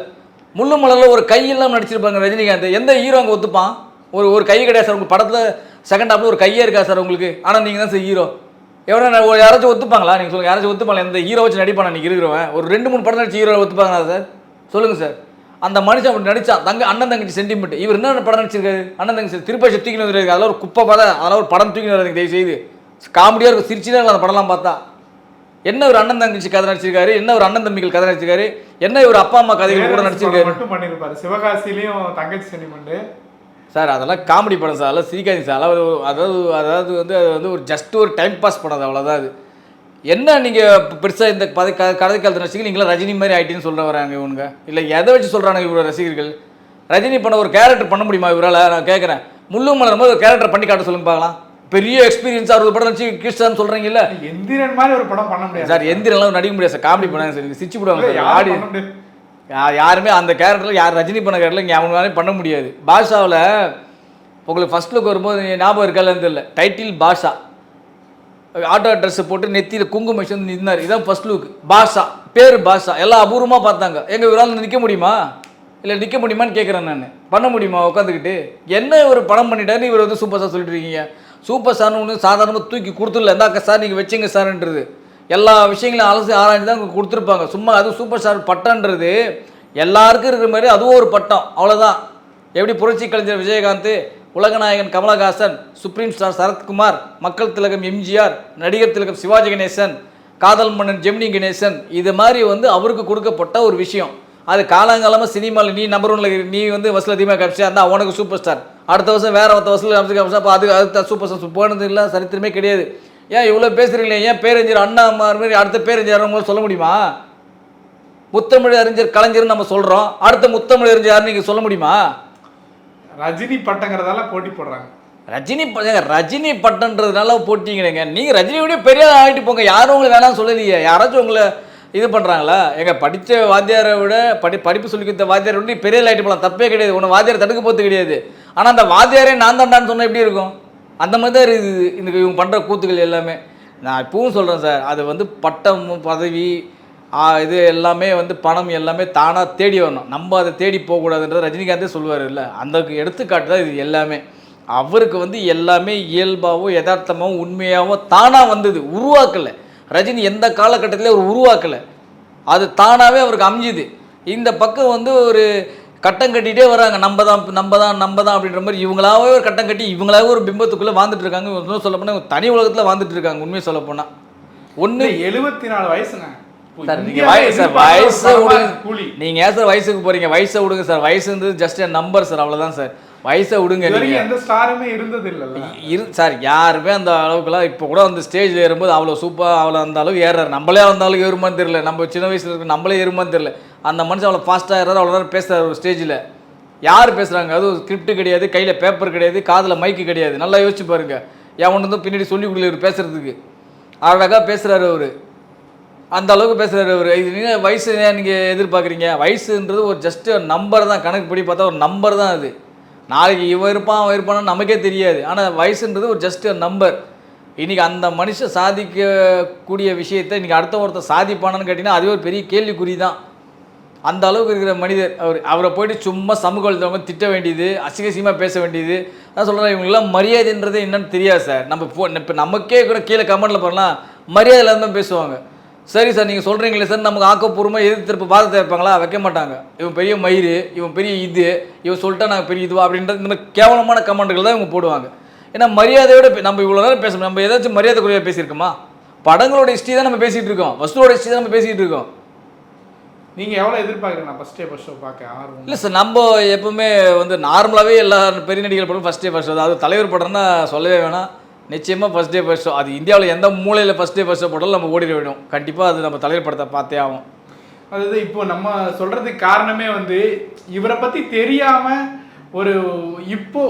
[SPEAKER 1] முள்ளு மலரில் ஒரு கையெல்லாம் நடிச்சிருப்பாங்க ரஜினிகாந்த். எந்த ஹீரோ அங்கே ஒத்துப்பான்? ஒரு ஒரு கை கிடையாது சார். உங்கள் படத்தில் செகண்ட் ஹாஃபில் ஒரு கையே இருக்கா சார் உங்களுக்கு? ஆனால் நீங்கள் தான் சார் ஹீரோ எவ்வளோ ஒரு யாராச்சும் ஒத்துப்பாங்களா? நீங்கள் சொல்லுங்கள் யாராச்சும் ஒத்துப்பாங்களா? இந்த ஹீரோ வச்சு நடிப்பானா? நீங்கள் இருக்கிறவன். ஒரு ரெண்டு மூணு படம் நடிச்சு ஹீரோ ஒத்துப்பாங்களா சார் சொல்லுங்கள் சார் அந்த மனுஷன் அப்படி நடிச்சான் தங்க அண்ணன் தங்கச்சி சென்டிமெண்ட் இவர் என்ன படம் நடிச்சிருக்காரு? அண்ணன் தங்கச்சி திருப்பதி தூக்கி வந்து அதெல்லாம் ஒரு குப்பை பார்த்தா அதெல்லாம் ஒரு படம் தூக்கி வந்து தயவு செய்து காமெடியாக இருக்கும். சிரிச்சு தான் அந்த படம்லாம் பார்த்தா. என்ன ஒரு அண்ணன் தங்கச்சி கதை நடிச்சிருக்காரு? என்ன ஒரு அண்ணன் தம்பிகள் கதை நடிச்சிருக்காரு? என்ன ஒரு அப்பா அம்மா கதைகள் கூட நடிச்சிருக்காரு?
[SPEAKER 2] மட்டும் பண்ணியிருப்பாரு. சிவகாசிலையும் தங்கச்சி சென்டிமெண்ட்
[SPEAKER 1] சார் அதெல்லாம் காமெடி படம் சார் அதெல்லாம் சிரிக்காதீங்க சார் அதாவது அதாவது அதாவது வந்து அது வந்து ஒரு ஜஸ்ட் ஒரு டைம் பாஸ் பண்ணது அவ்வளோதான் அது. என்ன நீங்கள் பெருசாக இந்த கதை க- கதை காலத்து ரசிகர்கள் நீங்களாம் ரஜினி மாதிரி ஆயிட்டீன்னு சொல்ல வராங்க இவனுங்க. இல்லை எதை வச்சு சொல்கிறாங்க இவரோட ரசிகர்கள்? ரஜினி பண்ண ஒரு கேரக்டர் பண்ண முடியுமா இவரால்? நான் கேட்குறேன் முள்ளு மலரும் போது ஒரு கேரக்டர் பண்ணி காட்ட சொல்லுங்க பார்க்கலாம். பெரிய எக்ஸ்பீரியன்ஸ் அறுபது படம் நடிச்சு கிறிஸ்டான்னு சொல்கிறீங்கல்ல
[SPEAKER 2] எந்திரன் மாதிரி ஒரு படம் பண்ண முடியாது.
[SPEAKER 1] சார் எந்திரெல்லாம் நடிக்க முடியாது சார். காமெடி பண்ணாங்க சார். சிரிச்சு
[SPEAKER 2] இல்ல, யாரும்
[SPEAKER 1] ஆடி யாருமே அந்த கேரக்டரில் யார் ரஜினி பண்ண கேரக்டரில் இங்கே அவங்களாலே பண்ண முடியாது. பாஷாவில் உங்களுக்கு ஃபஸ்ட் லுக் வரும்போது ஞாபகம் இருக்காதுன்னு தெரியல. டைட்டில் பாஷா. ஆட்டோ ட்ரெஸ் போட்டு நெத்தியில் குங்குமம் வச்சு வந்து நின்னார். இதான் ஃபர்ஸ்ட் லுக் பாஷா. பேர் பாஷா. எல்லாம் அபூர்வமாக பார்த்தாங்க. எங்கள் இவரால் நிற்க முடியுமா? இல்லை நிற்க முடியுமான்னு கேட்குறேன் நான். பண்ண முடியுமா உட்காந்துக்கிட்டு என்ன ஒரு படம் பண்ணிட்டாருன்னு இவர் வந்து சூப்பர் ஸ்டார் சொல்லிட்டு இருக்கீங்க. சூப்பர் ஸ்டார்னு ஒன்று சாதாரணமாக தூக்கி கொடுத்துடல. இந்தாக்க சார் நீங்கள் வச்சுங்க சார்ன்றது. எல்லா விஷயங்களையும் அலசி ஆராய்ந்து தான் கொடுத்துருப்பாங்க. சும்மா அது சூப்பர் ஸ்டார் பட்டன்றது எல்லாருக்கும் இருக்கிற மாதிரி அதுவும் ஒரு பட்டம். அவ்வளோதான் எப்படி புரட்சி கலைஞர் விஜயகாந்த் உலகநாயகன் கமலஹாசன் சுப்ரீம் ஸ்டார் சரத்குமார் மக்கள் திலகம் எம்ஜிஆர் நடிகர் திலகம் சிவாஜி கணேசன் காதல் மன்னன் ஜெமினி கணேசன் இது மாதிரி வந்து அவருக்கு கொடுக்கப்பட்ட ஒரு விஷயம். அது காலங்காலமாக சினிமாவில் நீ நம்பர் ஒன்ல நீ வந்து வசூல் அதிகமாக காமிச்சா இருந்தால் உனக்கு சூப்பர் ஸ்டார் அடுத்த வருஷம் வேறு ஒருத்த வசூல் காமிச்சு காமிச்சா அப்போ அது அது சூப்பர் ஸ்டார் போனது இல்லை சரித்திரமே கிடையாது. ஏன் இவ்வளோ பேசுகிறீங்களே ஏன் பேரறிஞர் அண்ணா மாதிரி அடுத்த பேரறிஞர் போது சொல்ல முடியுமா? முத்தமிழ் அறிஞர் கலைஞர்னு நம்ம சொல்கிறோம் அடுத்த முத்தமிழ் அறிஞர் நீங்கள் சொல்ல முடியுமா?
[SPEAKER 2] ரஜினி பட்டங்கிறதால போட்டி போடுறாங்க.
[SPEAKER 1] ரஜினி ரஜினி பட்டன்றதுனால போட்டிங்கிறீங்க. நீங்கள் ரஜினியோடய பெரிய ஆகிட்டு போங்க. யாரும் உங்களை வேணாம்னு சொல்லலையே. யாராச்சும் உங்களை இது பண்ணுறாங்களா எங்க படித்த வாத்தியாரை விட படி படிப்பு சொல்லி கொடுத்த வாத்தியாரை விட பெரிய ஆகிட்டு போகலாம் தப்பே கிடையாது. உன்னை வாத்தியார் தடுக்க போகிறது கிடையாது. ஆனால் அந்த வாத்தியாரே நான் தாண்டான்னு சொன்னால் எப்படி இருக்கும்? அந்த மாதிரி தான் இருக்குது இந்த இவங்க பண்ணுற கூத்துக்கள் எல்லாமே. நான் இப்பவும் சொல்கிறேன் சார் அது வந்து பட்டம் பதவி இது எல்லாமே வந்து பணம் எல்லாமே தானாக தேடி வரணும். நம்ம அதை தேடி போகக்கூடாதுன்றது ரஜினிகாந்தே சொல்லுவார் இல்லை. அந்த எடுத்துக்காட்டு தான் இது எல்லாமே. அவருக்கு வந்து எல்லாமே இயல்பாகவும் யதார்த்தமாகவும் உண்மையாகவும் தானாக வந்தது. உருவாக்கலை. ரஜினி எந்த காலகட்டத்திலே அவர் உருவாக்கலை. அது தானாகவே அவருக்கு அமைஞ்சுது. இந்த பக்கம் வந்து ஒரு கட்டம் கட்டிகிட்டே வராங்க. நம்ம தான் நம்ம தான் நம்ம தான் அப்படின்ற மாதிரி இவங்களாவே ஒரு கட்டம் கட்டி இவங்களாவே ஒரு பிம்பத்துக்குள்ளே வாழ்ந்துட்டு இருக்காங்க. இன்னும் சொல்ல போனால் தனி உலகத்தில் வாழ்ந்துட்டு இருக்காங்க. உண்மையை சொல்ல போனால் ஒன்று
[SPEAKER 2] எழுபத்தி நாலு வயசுங்க.
[SPEAKER 1] சார் நீங்க
[SPEAKER 2] இந்தியாவே
[SPEAKER 1] வயசு வயசை விடுங்க
[SPEAKER 2] இருக்கு கூலி.
[SPEAKER 1] நீங்க ஏன் சார் வயசுக்கு போறீங்க? வயசை விடுங்க சார். வயசுன்றது ஜஸ்ட் நம்பர் சார். அவ்வளவுதான் சார். வயசை விடுங்க
[SPEAKER 2] எந்த ஸ்டாருமே இருந்தது இல்லைல்ல
[SPEAKER 1] இரு சார் யாருமே அந்த அளவுக்குலாம் இப்போ கூட அந்த ஸ்டேஜில் ஏறும்போது அவ்வளோ சூப்பராக அவ்வளோ அந்த அளவுக்கு ஏறாரு. நம்மளே அந்த அளவுக்கு ஏறுமான்னு தெரியல. நம்ம சின்ன வயசுல இருக்க நம்மளே ஏறுமான்னு தெரியல. அந்த மனுஷன் அவ்வளோ ஃபாஸ்ட்டாக ஏறாரு அவ்வளோ நேரம் பேசுறாரு ஒரு ஸ்டேஜில் யார் பேசுகிறாங்க அதுவும் ஸ்கிரிப்ட் கிடையாது கையில் பேப்பர் கிடையாது காதில் மைக்கு கிடையாது. நல்லா யோசிச்சு பாருங்க. எவன் வந்து பின்னாடி சொல்லி கொடுக்கல இவர் பேசுறதுக்கு. அழகாக பேசுகிறாரு அவர். அந்த அளவுக்கு பேசுகிறாரு அவர். இது நீங்கள் வயசு நீங்கள் எதிர்பார்க்குறீங்க? வயசுன்றது ஒரு ஜஸ்ட் நம்பர் தான். கணக்கு படி பார்த்தா ஒரு நம்பர் தான் அது. நாளைக்கு இவன் இருப்பான் அவன் இருப்பான்னு நமக்கே தெரியாது. ஆனால் வயசுன்றது ஒரு ஜஸ்ட் நம்பர் இன்றைக்கி அந்த மனுஷன் சாதிக்கக்கூடிய விஷயத்தை இன்றைக்கி அடுத்த ஒருத்தர் சாதிப்பானான்னு கேட்டிங்கன்னா அதுவே ஒரு பெரிய கேள்விக்குறி தான் அந்த அளவுக்கு இருக்கிற மனிதர் அவர் அவரை போயிட்டு சும்மா சமூக வலைத்தளங்க திட்ட வேண்டியது அசிங்கசியமாக பேச வேண்டியது. நான் சொல்கிறேன் இவங்கெல்லாம் மரியாதைன்றது என்னன்னு தெரியாது சார் நம்ம இப்போ நமக்கே கூட கீழே கமெண்ட்டில் போகலாம் மரியாதை இல்லாம தான் பேசுவாங்க. சரி சார் நீங்கள் சொல்கிறீங்களே சார் நமக்கு ஆக்கப்பூர்வமாக எதிர்த்து திருப்ப பாதத்தை வைப்பாங்களா? வைக்க மாட்டாங்க. இவன் பெரிய மயிறு இவன் பெரிய இது இவன் சொல்லிட்டா நாங்கள் பெரிய இதுவா அப்படின்றது இந்த மாதிரி கேவலமான கமெண்ட்டுகள் தான் இவங்க போடுவாங்க. ஏன்னா மரியாதையோட நம்ம இவ்வளோ நேரம் பேசணும் நம்ம ஏதாச்சும் மரியாதை குறைவாக பேசியிருக்கோமா? படங்களோட ஹிஸ்ட்ரி தான் நம்ம பேசிகிட்டு இருக்கோம். வசூலோட ஹிஸ்ட்ரி தான் நம்ம பேசிகிட்டு இருக்கோம்.
[SPEAKER 2] நீங்க எவ்வளவு எதிர்பார்க்குறீங்க? நான் ஃபர்ஸ்ட் டே ஃபர்ஸ்ட் ஷோ பார்க்க ஆர்வம்.
[SPEAKER 1] இல்லை சார் நம்ம எப்பவுமே வந்து நார்மலாகவே எல்லா பெரிய நடிகர் படம் ஃபஸ்ட் டே ஃபர்ஸ்ட் ஷோ அதாவது தலைவர் படம்னா சொல்லவே வேணாம். நிச்சயமாக ஃபஸ்ட் டே ஃபர்ஸ்ட் ஷோ அது இந்தியாவில் எந்த மூலையில் ஃபஸ்ட் டே ஃபர்ஸ்ட் ஷோ போட்டாலும் நம்ம ஓடிட வேணும். கண்டிப்பாக அது நம்ம தலைவர் படத்தை பார்த்தே ஆகும்
[SPEAKER 2] அதாவது இப்போ நம்ம சொல்கிறதுக்கு காரணமே வந்து இவரை பற்றி தெரியாமல் ஒரு இப்போ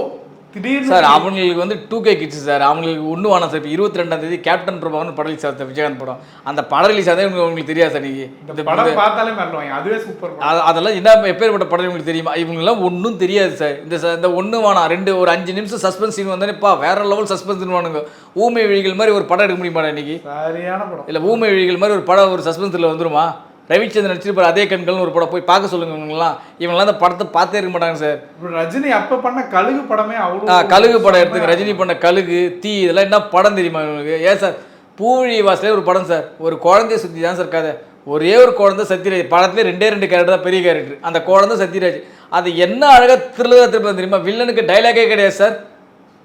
[SPEAKER 2] திடீர்னு
[SPEAKER 1] சார் அவங்களுக்கு வந்து டூ கே கிட்ஸ் சார். அவங்களுக்கு ஒன்று வேணாம் சார். இப்போ இருபத்தி ரெண்டாம் தேதி கேப்டன் பிரபாகர்னு படம் ரிலீஸ் ஆகுது விஜயகாந்த் படம். அந்த படம் ரிலீஸ் ஆகுது உங்களுக்கு தெரியாது சார் நீங்கள்
[SPEAKER 2] இந்த படம் பார்த்தாலே மறந்துவாங்க அதுவே சூப்பர்
[SPEAKER 1] அதெல்லாம் என்ன எப்பேற்பட்ட படம் உங்களுக்கு தெரியுமா? இவங்கெல்லாம் ஒன்றும் தெரியாது சார். இந்த ச- இந்த ஒன்று வேணாம். ரெண்டு ஒரு அஞ்சு நிமிஷம் சஸ்பென்ஸ் சீன் வந்தானேப்பா வேற லெவல் சஸ்பென்ஸ் வானுங்க. ஊமை விழிகள் மாதிரி ஒரு படம் எடுக்க முடியுமா இன்னைக்கு?
[SPEAKER 2] சரியான படம்.
[SPEAKER 1] இல்லை ஊமை விழிகள் மாதிரி ஒரு படம் ஒரு சஸ்பென்ஸில் வந்துருமா? ரவிச்சந்திரன் நடிச்சிருப்பார் அதே கண்கள்னு ஒரு படம் போய் பார்க்க சொல்லுங்க இவங்கெல்லாம். இவங்கெல்லாம் அந்த படத்தை பார்த்தே இருக்க மாட்டாங்க சார்.
[SPEAKER 2] ரஜினி அப்ப பண்ண கழுகு படமே அவ்வளோ
[SPEAKER 1] கழுகு படம் எடுத்துங்க. ரஜினி பண்ண கழுகு தீ இதெல்லாம் என்ன படம் தெரியுமா இவங்களுக்கு? ஏன் சார்? பூழி வாசலே ஒரு படம் சார். ஒரு குழந்தைய சுற்றி தான் சார் கதை. ஒரே ஒரு குழந்தை சத்யராஜ். படத்துல ரெண்டே ரெண்டு கேரக்டர் தான் பெரிய கேரக்டர் அந்த குழந்தை சத்யராஜ். அது என்ன அழகாக திரும்ப திரும்ப தெரியுமா? வில்லனுக்கு டைலாகே கிடையாது சார்.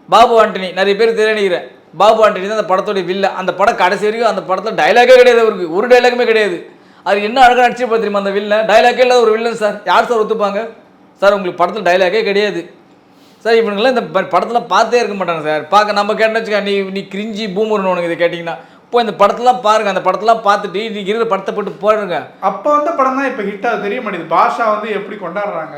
[SPEAKER 1] பாபு ஆண்டனி. நிறைய பேர் தெரியாணிக்கிறேன் பாபு ஆண்டனி தான் அந்த படத்தோட வில்ல அந்த படம் கடைசி வரைக்கும் அந்த படத்தில் டைலாகே கிடையாது அவருக்கு. ஒரு டைலாகுமே கிடையாது. அது என்ன அழகாக நடிச்சிருப்பா தெரியுமா அந்த வில்லன் டைலாகே இல்லாத ஒரு வில்லன் சார். யார் சார் ஒத்துப்பாங்க? சார் உங்களுக்கு படத்தில் டைலாகே கிடையாது. சார் இவனுங்களாம் இந்த படத்தெல்லாம் பார்த்தே இருக்க மாட்டாங்க சார். பார்க்க நம்ம கேட்டோம் வச்சுக்க நீ நீ கிரிஞ்சி பூமர்னு உனக்கு இதை கேட்டிங்கன்னா இப்போ இந்த படத்தெல்லாம் பாருங்க. அந்த படத்தெல்லாம் பார்த்துட்டு இன்னைக்கு இருக்கிற படத்தை போட்டு போடுங்க.
[SPEAKER 2] அப்ப வந்த படம் தான் இப்ப ஹிட் ஆகுது. தெரிய மாட்டேங்குது. பாஷா வந்து எப்படி கொண்டாடுறாங்க?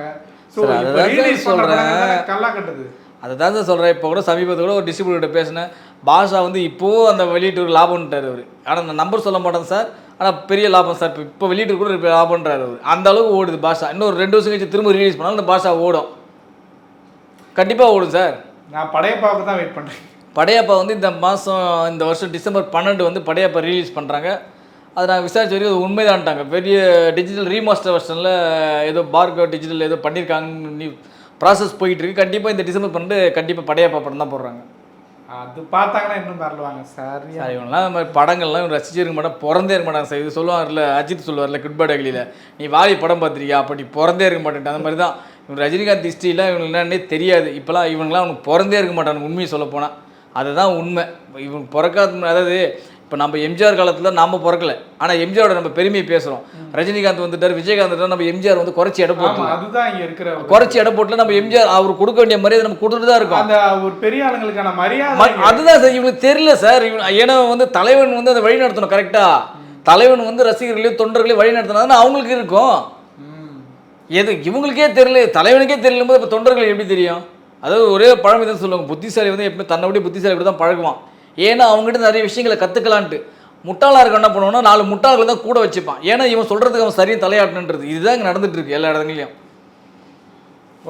[SPEAKER 2] தானே கல்லா கட்டுது
[SPEAKER 1] அதை தான் சார் சொல்கிறேன் இப்போ கூட சமீபத்தில் கூட ஒரு டிஸ்ட்ரிபியூட்டர் பேசினேன். பாஷா வந்து இப்போவும் அந்த வெளியீட்டு ஒரு லாபம்ன்றார் அவர். ஆனால் அந்த நம்பர் சொல்ல மாட்டேன் சார் ஆனால் பெரிய லாபம் சார் இப்போ இப்போ வெளியீட்டு கூட லாபம்ன்றார் அவர். அந்த அளவுக்கு ஓடுது பாஷா. இன்னும் ஒரு ரெண்டு வருஷம் கழிச்சு திரும்ப ரிலீஸ் பண்ணாலும் அந்த பாஷா ஓடும். கண்டிப்பாக ஓடும் சார்
[SPEAKER 2] நான் படையப்பாவுக்கு தான் வெயிட் பண்றேன்.
[SPEAKER 1] படையப்பா வந்து இந்த மாதம் இந்த வருஷம் டிசம்பர் பன்னெண்டு வந்து படையப்பா ரிலீஸ் பண்ணுறாங்க அதை நான் விசாரிச்ச வரைக்கும் அது உண்மைதான்ட்டாங்க. பெரிய டிஜிட்டல் ரீமாஸ்டர் வெர்ஷனில் ஏதோ பார்கோ டிஜிட்டல் ஏதோ பண்ணியிருக்காங்கன்னு ப்ராசஸ் போயிட்டு இருக்கு கண்டிப்பாக இந்த டிசம்பர் பன்னெண்டு கண்டிப்பாக படையப்பா படம் தான் போடுறாங்க.
[SPEAKER 2] அது பார்த்தாங்கன்னா இன்னும் மறந்துவாங்க சரியா.
[SPEAKER 1] சார் இவங்கெல்லாம் இந்த மாதிரி படங்கள்லாம் இவங்க ரசிச்சிருக்க மாட்டான் பிறந்தே இருக்க மாட்டாங்க. சார் இது சொல்லுவார்ல அஜித் சொல்லுவார்ல குட் பட் அகலியில் நீ வாலி படம் பார்த்துருக்கியா? அப்போ நீ பிறந்தே இருக்க மாட்டேன் அந்த மாதிரி தான் இவங்க ரஜினிகாந்த் ஹிஸ்ட்ரிலாம் இவங்களுக்கு என்னன்னே தெரியாது. இப்போலாம் இவங்கெல்லாம் அவனுக்கு பிறந்தே இருக்க மாட்டானுங்க. உண்மையை சொல்ல போனால் அதுதான் உண்மை. இவங்க பிறக்காத அதாவது இப்போ நம்ம எம்ஜிஆர் காலத்தில் நாம பிறக்கல. ஆனால் எம்ஜிஆரோட நம்ம பெருமையை பேசுகிறோம் ரஜினிகாந்த் வந்துட்டார் விஜயகாந்த் நம்ம எம்ஜிஆர் வந்து குறைச்சி இடம் போட்டு
[SPEAKER 2] அதுதான் இங்க இருக்கிற
[SPEAKER 1] குறைச்சி இடம் போட்டுல நம்ம எம்ஜிஆர் அவர் கொடுக்க வேண்டிய மரியாதை நம்ம கொடுத்துட்டு தான் இருக்கோம்.
[SPEAKER 2] அந்த ஒரு பெரிய ஆளுங்களுக்கான மரியாதை
[SPEAKER 1] அதுதான் சார் இவனுக்கு தெரியல சார் ஏன்னா வந்து தலைவன் வந்து அதை வழி நடத்தணும் கரெக்டா தலைவன் வந்து ரசிகர்களையும் தொண்டர்களையும் வழி நடத்தினா அவங்களுக்கு இருக்கும். எது இவங்களுக்கே தெரியல தலைவனுக்கே தெரியலும் போது இப்போ தொண்டர்கள் எப்படி தெரியும்? அதாவது ஒரே பழமை தான் சொல்லுவாங்க புத்திசாலி வந்து எப்பவுமே தன்னை விட புத்திசாலி தான் பழகுவான். ஏன்னா அவங்ககிட்ட நிறைய விஷயங்களை கற்றுக்கலான்ட்டு முட்டாளாக இருக்க என்ன பண்ணுவோம்னா நாலு முட்டாள்கள் தான் கூட வச்சுப்பான். ஏன்னா இவன் சொல்கிறதுக்கு அவன் சரியாக தலையாட்டுன்றது. இதுதான் இங்கே நடந்துட்டு இருக்கு எல்லா இடங்களையும்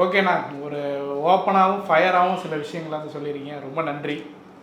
[SPEAKER 2] ஓகேண்ணா. ஒரு ஓப்பனாகவும் ஃபயராகவும் சில விஷயங்களை வந்து சொல்லியிருக்கீங்க. ரொம்ப நன்றி.